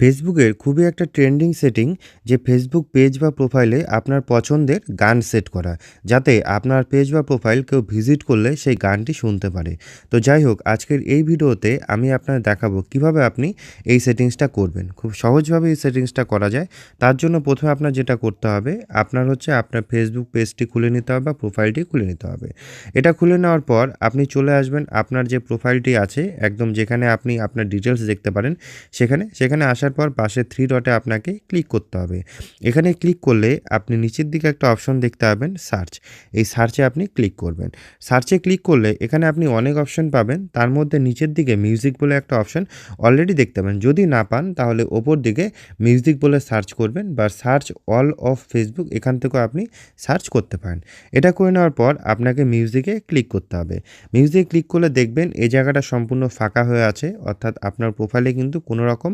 ফেসবুকের খুবই একটা ট্রেন্ডিং সেটিং যে ফেসবুক পেজ বা প্রোফাইলে আপনার পছন্দের গান সেট করা, যাতে আপনার পেজ বা প্রোফাইল কেউ ভিজিট করলে সেই গানটি শুনতে পারে। তো যাই হোক, আজকের এই ভিডিওতে আমি আপনার দেখাবো কীভাবে আপনি এই সেটিংসটা করবেন। খুব সহজভাবে এই সেটিংসটা করা যায়। তার জন্য প্রথমে আপনার যেটা করতে হবে, আপনার হচ্ছে আপনার ফেসবুক পেজটি খুলে নিতে হবে বা প্রোফাইলটি খুলে নিতে হবে। এটা খুলে নেওয়ার পর আপনি চলে আসবেন, আপনার যে প্রোফাইলটি আছে, একদম যেখানে আপনি আপনার ডিটেলস দেখতে পারেন, সেখানে সেখানে আসার পর পাশে থ্রি ডটে আপনাকে ক্লিক করতে হবে। এখানে ক্লিক করলে আপনি নিচের দিকে একটা অপশন দেখতে পাবেন সার্চ এই সার্চে আপনি ক্লিক করবেন। সার্চে ক্লিক করলে এখানে আপনি অনেক অপশন পাবেন। তার মধ্যে নিচের দিকে মিউজিক বলে একটা অপশন অলরেডি দেখতে পাবেন। যদি না পান, তাহলে ওপর দিকে মিউজিক বলে সার্চ করবেন বা সার্চ অল অফ ফেসবুক এখান থেকেও আপনি সার্চ করতে পারেন। এটা করে নেওয়ার পর আপনাকে মিউজিকে ক্লিক করতে হবে। মিউজিকে ক্লিক করলে দেখবেন এই জায়গাটা সম্পূর্ণ ফাঁকা হয়ে আছে, অর্থাৎ আপনার প্রোফাইলে কিন্তু কোনো রকম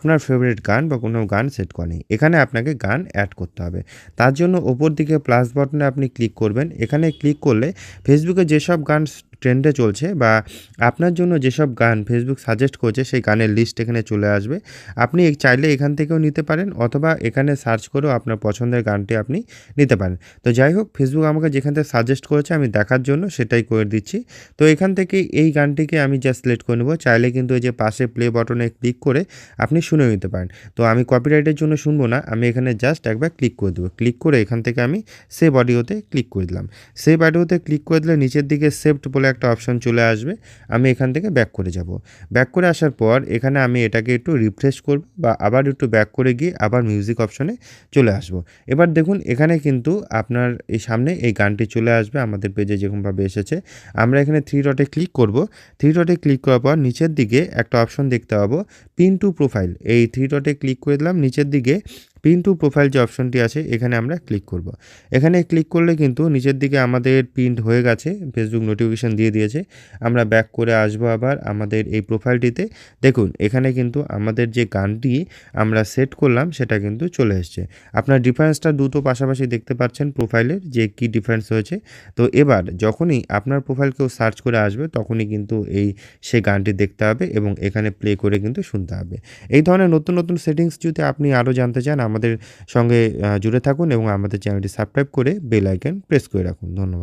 আপনার ফেভারিট গান বা কোনো গান সেট করেনি। এখানে আপনাকে গান অ্যাড করতে হবে। তার জন্য ওপর দিকে প্লাস বাটনে আপনি ক্লিক করবেন। এখানে ক্লিক করলে ফেসবুকে যেসব গান ট্রেন্ডে চলছে বা আপনার জন্য যেসব গান ফেসবুক সাজেস্ট করছে সেই গানের লিস্ট এখানে চলে আসবে। আপনি চাইলে এখান থেকেও নিতে পারেন অথবা এখানে সার্চ করেও আপনার পছন্দের গানটি আপনি নিতে পারেন। তো যাই হোক ফেসবুক আমাকে যেখান থেকে সাজেস্ট করেছে আমি দেখার জন্য সেটাই করে দিচ্ছি। তো এখান থেকে এই গানটিকে আমি জাস্ট সিলেক্ট করে নেব। চাইলে কিন্তু এই যে পাশে প্লে বাটনে ক্লিক করে আপনি শুনে নিতে পারেন। তো আমি কপিরাইটের জন্য শুনব না, আমি এখানে জাস্ট একবার ক্লিক করে দেবো। ক্লিক করে এখান থেকে আমি সেভ অডিওতে ক্লিক করে দিলাম। সেভ অডিওতে ক্লিক করে দিলে নিচের দিকে সেভড বলে একটা অপশন চলে আসবে, আমি এখান থেকে ব্যাক করে যাব। ব্যাক করে আসার পর এখানে আমি এটাকে একটু রিফ্রেশ করব বা আবার একটু ব্যাক করে গিয়ে আবার মিউজিক অপশনে চলে আসব। এবার দেখুন, এখানে কিন্তু আপনার এই সামনে এই গানটি চলে আসবে, আমাদের পেজে যেরকমভাবে এসেছে। আমরা এখানে থ্রি ডটে ক্লিক করব। থ্রি ডটে ক্লিক করার পর নিচের দিকে একটা অপশন দেখতে পাবো পিন টু প্রোফাইল এই থ্রি ডটে ক্লিক করে দিলাম, নিচের দিকে পিন টু প্রোফাইল যে অপশনটি আছে, এখানে আমরা ক্লিক করব। এখানে ক্লিক করলে কিন্তু নিচের দিকে আমাদের প্রিন্ট হয়ে গেছে ফেসবুক নোটিফিকেশান দিয়ে দিয়েছে। আমরা ব্যাক করে আসব আবার আমাদের এই প্রোফাইলটিতে দেখুন, এখানে কিন্তু আমাদের যে গানটি আমরা সেট করলাম, সেটা কিন্তু চলে এসছে। আপনার ডিফারেন্সটা দুটো পাশাপাশি দেখতে পাচ্ছেন প্রোফাইলের যে কি ডিফারেন্স হয়েছে। তো এবার যখনই আপনার প্রোফাইল কেউ সার্চ করে আসবে, তখনই কিন্তু এই সে গানটি দেখতে হবে এবং এখানে প্লে করে কিন্তু শুনতে হবে। এই ধরনের নতুন নতুন সেটিংস যদি আপনি আরও জানতে চান আমাদের সঙ্গে জুড়ে থাকুন এবং আমাদের চ্যানেলটি সাবস্ক্রাইব করে বেল আইকন প্রেস করে রাখুন। ধন্যবাদ।